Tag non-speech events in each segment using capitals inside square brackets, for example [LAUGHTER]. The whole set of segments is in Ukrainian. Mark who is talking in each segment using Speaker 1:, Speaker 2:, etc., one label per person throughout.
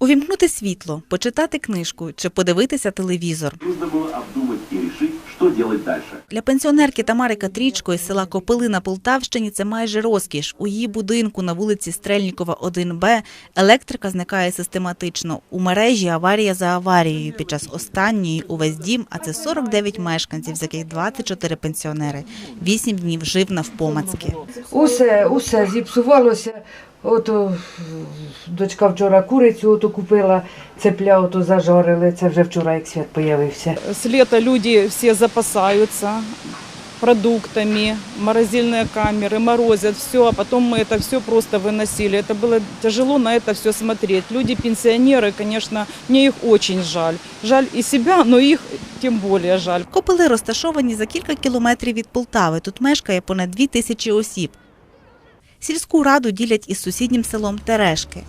Speaker 1: Увімкнути світло, почитати книжку чи подивитися телевізор.
Speaker 2: Нужно было обдумать и решить, что делать дальше.
Speaker 1: Для пенсіонерки Тамари Катрічко із села Копили на Полтавщині це майже розкіш. У її будинку на вулиці Стрельнікова, 1Б електрика зникає систематично. У мережі аварія за аварією. Під час останньої увесь дім, а це 49 мешканців, з яких 24 пенсіонери. Вісім днів жив навпомацьки.
Speaker 3: Усе, усе зіпсувалося. Ото дочка вчора курицю ото купила, цепля ото зажарили. Це вже вчора як свят появився.
Speaker 4: С лета люди все запасаются продуктами, морозильные камеры, морозят все, а потом мы это все просто выносили. Это было тяжело на это все смотреть. Люди, пенсионеры, конечно, мне их очень жаль. Жаль и себя, но их тем более жаль.
Speaker 1: Копили розташовані за кілька кілометрів від Полтави. Тут мешкає понад дві тисячі осіб. Сільську раду ділять із сусіднім селом Терешки.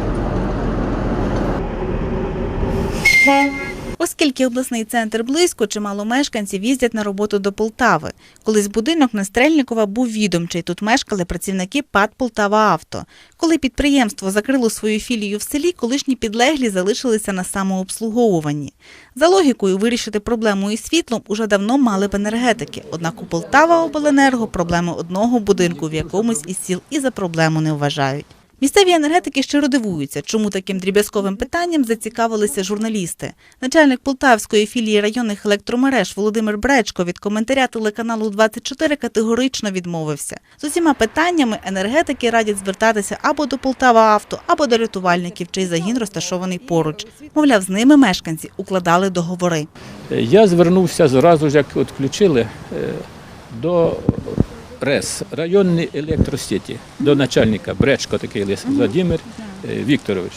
Speaker 1: Оскільки обласний центр близько, чимало мешканців їздять на роботу до Полтави. Колись будинок на Стрельникова був відомчий. Тут мешкали працівники ПАД «Полтава Авто». Коли підприємство закрило свою філію в селі, колишні підлеглі залишилися на самообслуговуванні. За логікою, вирішити проблему із світлом уже давно мали б енергетики. Однак у Полтава обленерго проблеми одного будинку в якомусь із сіл і за проблему не вважають. Місцеві енергетики щиро дивуються, чому таким дріб'язковим питанням зацікавилися журналісти. Начальник Полтавської філії районних електромереж Володимир Бречко від коментаря телеканалу 24 категорично відмовився. З усіма питаннями енергетики радять звертатися або до Полтава Авто, або до рятувальників, чий загін розташований поруч. Мовляв, з ними мешканці укладали договори.
Speaker 5: Я звернувся зразу як відключили, е, до РЕС, районної електросеті, до начальника Бречко такий Лис Владимир е, Вікторович.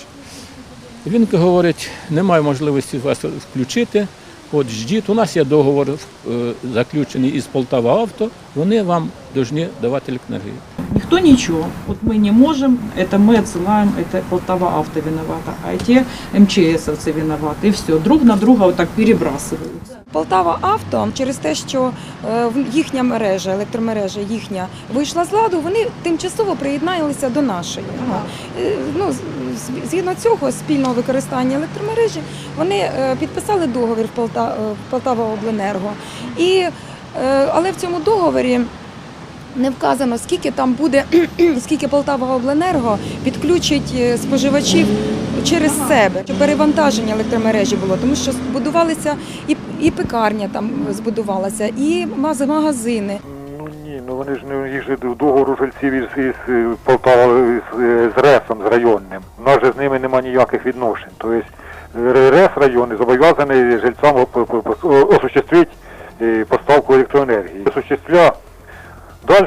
Speaker 5: Він говорить, немає можливості вас включити. От ждіть, у нас є договор е, заключений із Полтава Авто, вони вам повинні давати електроенергію.
Speaker 4: Никто ничего. Вот мы не можем, это мы отсылаем, это Полтава авто виновата, а те МЧСовцы виноваты. И все, друг на друга вот так перебрасываются.
Speaker 6: Полтава авто через те, що е, їхня мережа, електромережа їхня вийшла з ладу, вони тимчасово приєдналися до нашої. Ну, е, Ну, згідно цього спільного використання електромережі, вони е, підписали договір в Полта- Полтава Обленерго. І, але в цьому договорі не вказано, скільки там буде, [CLEARS THROAT] скільки Полтава Обленерго підключить е, споживачів через себе, щоб перевантаження електромережі було, тому що будувалися і, і пекарня там збудувалася, і магазини.
Speaker 7: Ну ні, ну вони ж не їх же договору жильців із, із е, Полтава з, е, з РЕСом, з районним. У нас же з ними немає ніяких відношень. Тобто РЕС районний зобов'язаний жильцям осуществити поставку електроенергії. Осуществля Далі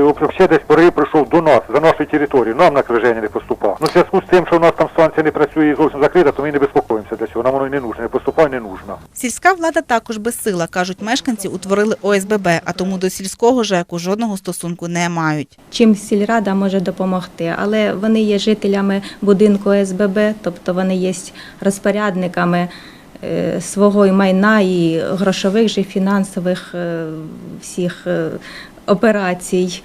Speaker 7: взагалі десь порив прийшов до нас, за нашу територію, нам накриження не поступав. Ну, в зв'язку з тим, що у нас там станція не працює і зовсім закрита, то ми не безпокоїмося для цього. Нам воно і не нужно, не поступає, не нужно.
Speaker 1: Сільська влада також безсила, кажуть мешканці, утворили ОСББ, а тому до сільського ЖЕКу жодного стосунку не мають.
Speaker 8: чим сільрада може допомогти. Але вони є жителями будинку СББ, тобто вони є розпорядниками е, свого і майна і грошових же фінансових е, всіх е, операцій.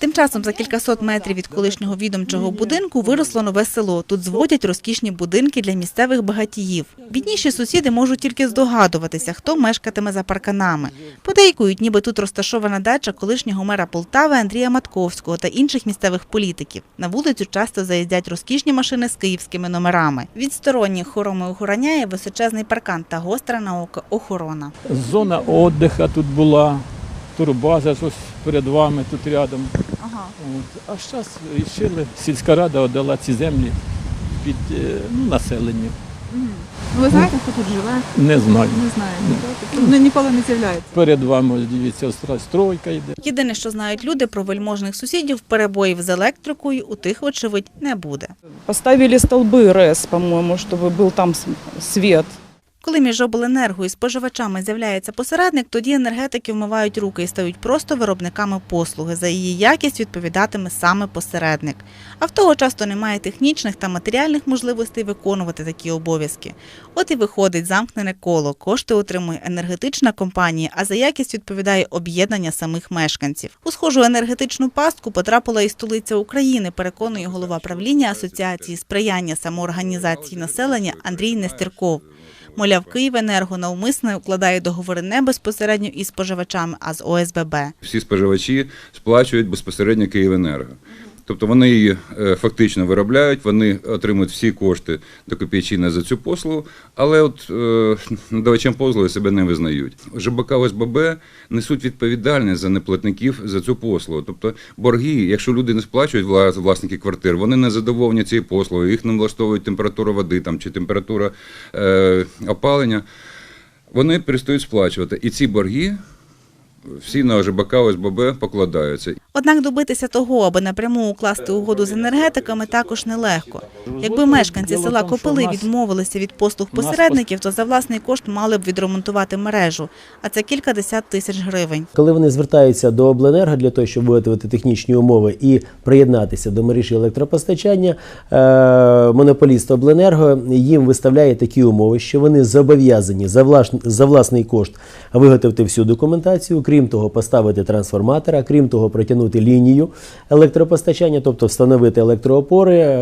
Speaker 1: Тим часом за кількасот метрів від колишнього відомчого будинку виросло нове село. Тут зводять розкішні будинки для місцевих багатіїв. Бідніші сусіди можуть тільки здогадуватися, хто мешкатиме за парканами. Подейкують, ніби тут розташована дача колишнього мера Полтави Андрія Матковського та інших місцевих політиків. На вулицю часто заїздять розкішні машини з київськими номерами. Від сторонніх хороми охороняє височезний паркан та гостра на око охорона.
Speaker 5: Зона відпочинку тут була, турбаза ось перед вами тут рядом.
Speaker 1: Ага.
Speaker 5: От. А зараз вирішили, сільська рада віддала ці землі під е, ну, населенню.
Speaker 9: Ви знаєте, хто тут живе?
Speaker 5: Не знаю.
Speaker 9: Не знаємо. Тобто ніколи не з'являється.
Speaker 5: Перед вами ось дивіться, остра- стройка йде.
Speaker 1: Єдине, що знають люди про вельможних сусідів, перебоїв з електрикою у тих, вочевидь, не буде.
Speaker 4: Поставили столбы РЭС, по-моему, чтобы был там с- свет.
Speaker 1: Коли між обленерго і споживачами з'являється посередник, тоді енергетики вмивають руки і стають просто виробниками послуги. За її якість відповідатиме саме посередник. А в того часто немає технічних та матеріальних можливостей виконувати такі обов'язки. От і виходить замкнене коло. Кошти отримує енергетична компанія, а за якість відповідає об'єднання самих мешканців. У схожу енергетичну пастку потрапила і столиця України, переконує голова правління Асоціації сприяння самоорганізації населення Андрій Нестерков. Мовляв, Київенерго навмисно укладає договори не безпосередньо із споживачами, а з ОСББ.
Speaker 10: всі споживачі сплачують безпосередньо Київенерго. Тобто вони її е, фактично виробляють, вони отримують всі кошти до копійчини за цю послугу, але от е, надавачем послуги себе не визнають. ЖБК ОСББ несуть відповідальність за неплатників за цю послугу. Тобто борги, якщо люди не сплачують власники квартир, вони не задоволені цією послугою, їх не влаштовують температура води там, чи температура е, опалення, вони перестають сплачувати. І ці борги всі на ЖБК ОСББ покладаються.
Speaker 1: Однак добитися того, аби напряму укласти угоду з енергетиками, також нелегко. Якби мешканці села Копили відмовилися від послуг посередників, то за власний кошт мали б відремонтувати мережу, а це кілька десят тисяч гривень.
Speaker 11: Коли вони звертаються до обленерго для того, щоб виготовити технічні умови і приєднатися до мережі електропостачання, е, монополіст обленерго їм виставляє такі умови, що вони зобов'язані за, влаш- за власний кошт виготовити всю документацію, крім того, поставити трансформатора, крім того, протягнути лінію електропостачання, тобто встановити електроопори, е,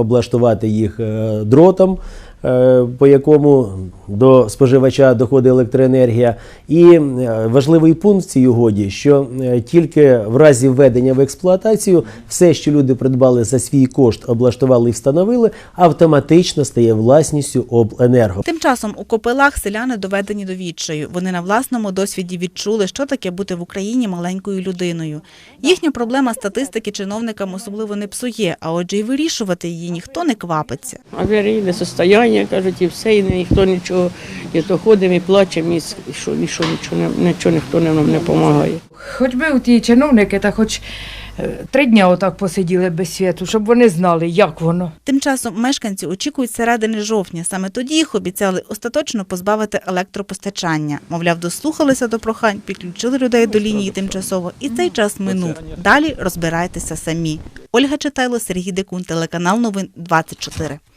Speaker 11: облаштувати їх е, дротом. Е, По якому до споживача доходить електроенергія, і е, важливий пункт в цій угоді, що е, тільки в разі введення в експлуатацію все, що люди придбали за свій кошт, облаштували і встановили, автоматично стає власністю обленерго.
Speaker 1: Тим часом у Копилах селяни доведені до відчаю. Вони на власному досвіді відчули, що таке бути в Україні маленькою людиною. Їхня проблема статистики чиновникам особливо не псує, а отже, й вирішувати її ніхто не квапиться.
Speaker 12: аварійне состояння, кажуть, і все, і ніхто нічого, і то ходимо і плачемо, і що, і що нічого, не- нічого ніхто нам не допомагає.
Speaker 3: Хоч би ті чиновники, та хоч е, три дня отак посиділи без світу, щоб вони знали, як воно.
Speaker 1: Тим часом мешканці очікують середини жовтня. Саме тоді їх обіцяли остаточно позбавити електропостачання. Мовляв, дослухалися до прохань, підключили людей до лінії тимчасово, і цей час минув. Далі розбирайтеся самі. Ольга Читайло, Сергій Декун, телеканал Новин 24.